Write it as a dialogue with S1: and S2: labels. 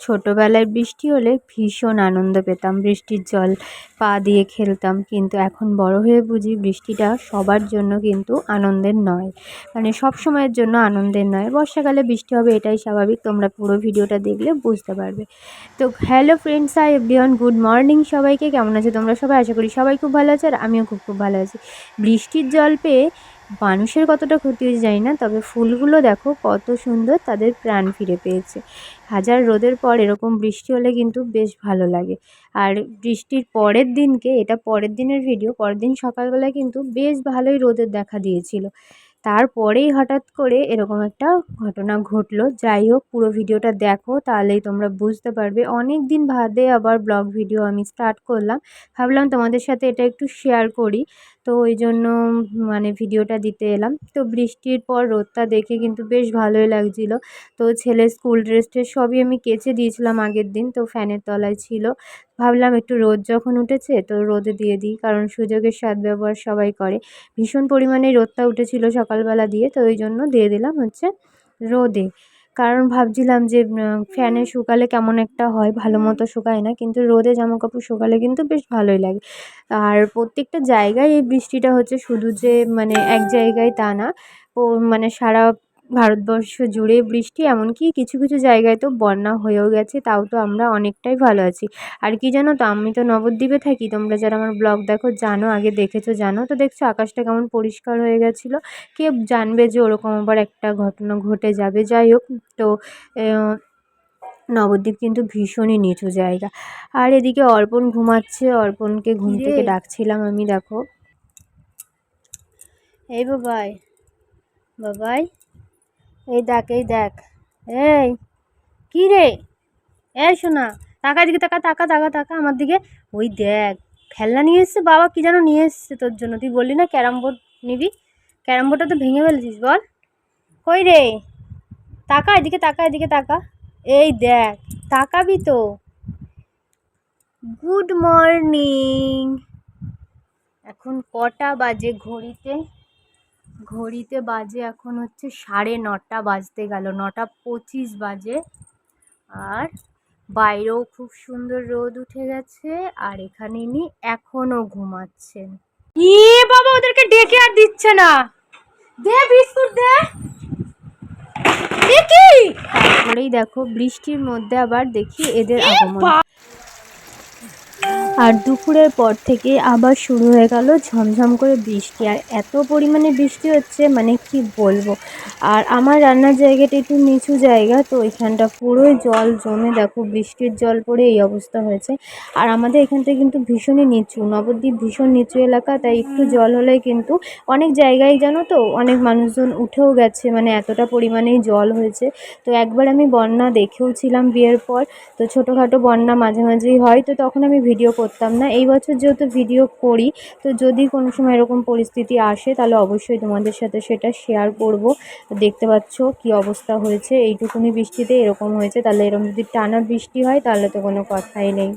S1: ছোটোবেলায় বৃষ্টি হলে ভীষণ আনন্দ পেতাম, বৃষ্টির জল পা দিয়ে খেলতাম, কিন্তু এখন বড় হয়ে বুঝি বৃষ্টিটা সবার জন্য কিন্তু আনন্দের নয়। মানে সব সময়ের জন্য আনন্দের নয়। বর্ষাকালে বৃষ্টি হবে এটাই স্বাভাবিক, তোমরা পুরো ভিডিওটা দেখলে বুঝতে পারবে। তো hello friends hi everyone good morning সবাইকে, কেমন আছে তোমরা সবাই? আশা করি সবাই খুব ভালো আছে আর আমিও খুব খুব ভালো আছি। বৃষ্টির জল পেয়ে মানুষের কতটা ক্ষতি হয়েছে জানি না, তবে ফুলগুলো দেখো কত সুন্দর তাদের প্রাণ ফিরে পেয়েছে। হাজার রোদের পর এরকম বৃষ্টি হলে কিন্তু বেশ ভালো লাগে। আর বৃষ্টির পরের দিনকে, এটা পরের দিনের ভিডিও পরের দিন সকালবেলায় কিন্তু বেশ ভালোই রোদের দেখা দিয়েছিল। তারপরেই হঠাৎ করে এরকম একটা ঘটনা ঘটলো। যাই হোক, পুরো ভিডিওটা দেখো, তাহলেই তোমরা বুঝতে পারবে। অনেক দিন বাদে আবার ব্লগ ভিডিও আমি স্টার্ট করলাম। ভাবলাম তোমাদের সাথে এটা একটু শেয়ার করি। তো ওই জন্য মানে ভিডিওটা দিতে এলাম। তো বৃষ্টির পর রোদটা দেখে কিন্তু বেশ ভালোই লাগছিল। তো ছেলে স্কুল ড্রেস ট্রেস সবই আমি কেচে দিয়েছিলাম আগের দিন, তো ফ্যানের তলায় ছিল। ভাবলাম একটু রোদ যখন উঠেছে তো রোদে দিয়ে দিই, কারণ সুযোগের সদ্ব্যবহার সবাই করে। ভীষণ পরিমাণে রোদটা উঠেছিল সকালবেলা দিয়ে, তো ওই জন্য দিয়ে দিলাম হচ্ছে রোদে। কারণ ভাবছিলাম যে ফ্যানে শুকালে কেমন একটা হয়, ভালো মতো শুকায় না, কিন্তু রোদে জামা কাপড় শুকালে কিন্তু বেশ ভালোই লাগে। আর প্রত্যেকটা জায়গায় এই বৃষ্টিটা হচ্ছে শুধু যে মানে এক জায়গায় তা না মানে সারা ভারতবর্ষ জুড়ে বৃষ্টি এমনকি কিছু কিছু জায়গায় তো বন্যা হয়েও গেছে তাও তো আমরা অনেকটাই ভালো আছি। আর কি জানো তো আমি তো নবদ্বীপে থাকি তোমরা যারা আমার ব্লগ দেখো জানো আগে দেখেছ জানো। তো দেখছ আকাশটা কেমন পরিষ্কার হয়ে গেছিল। কে জানবে যে ওরকম আবার একটা ঘটনা ঘটে যাবে। যাই হোক তো নবদ্বীপ কিন্তু ভীষণই নিচু জায়গা। আর এদিকে অর্পণ ঘুমাচ্ছে অর্পণকে ঘুম থেকে ডাকছিলাম আমি দেখো। এই বাবাই বাবাই। এই দেখ এই দেখ। এই, কী রে? এই শোনা টাকা দিকে টাকা টাকা টাকা টাকা আমার দিকে। ওই দেখ খেলনা নিয়ে এসছে, বাবা কী যেন নিয়ে এসছে তোর জন্য। তুই বললি না ক্যারাম বোর্ড নিবি? ক্যারাম বোর্ডটা তো ভেঙে ফেলেছিস, বল। কই রে? টাকা এদিকে টাকা এদিকে টাকা এই দেখ, তাকাবি তো। Good morning. এখন কটা বাজে ঘড়িতে? ঘড়িতে বাজে এখন হচ্ছে সাড়ে নটা বাজতে গেল, নটা পঁচিশ বাজে। আর বাইরেও খুব সুন্দর রোদ উঠে গেছে, আর এখানে ইনি এখনও ঘুমাচ্ছেন ই বাবা, ওদেরকে ডেকে আর দিচ্ছে না। দে বিস্কুট দে। দেখি তারপরেই দেখো বৃষ্টির মধ্যে আবার দেখি এদের আগমন। আর দুপুরের পর থেকে আবার শুরু হয়ে গেল ঝমঝম করে বৃষ্টি। আর এত পরিমাণে বৃষ্টি হচ্ছে মানে কি বলব? আর আমার রান্নার জায়গাটা একটু নিচু জায়গা, তো এখানটা পুরোই জল জমে, দেখো বৃষ্টির জল পড়ে এই অবস্থা হয়েছে। আর আমাদের এখানটা কিন্তু ভীষণই নিচু, নবদ্বীপ ভীষণ নিচু এলাকা, তাই একটু জল হলেই কিন্তু অনেক জায়গায় জানো তো, অনেক মানুষজন উঠেও গেছে মানে এতটা পরিমাণেই জল হয়েছে। তো একবার আমি বন্যা দেখেও ছিলাম বিয়ের পর, তো ছোটোখাটো বন্যা মাঝে মাঝেই হয়, তো তখন আমি ভিডিও করতাম না। এই বছর যেহেতু ভিডিও করি, তো যদি কোনো সময় এরকম পরিস্থিতি আসে, তাহলে অবশ্যই তোমাদের সাথে সেটা শেয়ার করব। দেখতে পাচ্ছ কি অবস্থা হয়েছে। এইটুকুনি বৃষ্টিতে এরকম হয়েছে, তাহলে এরকম যদি টানা বৃষ্টি হয়, তাহলে তো কোনো কথাই নেই।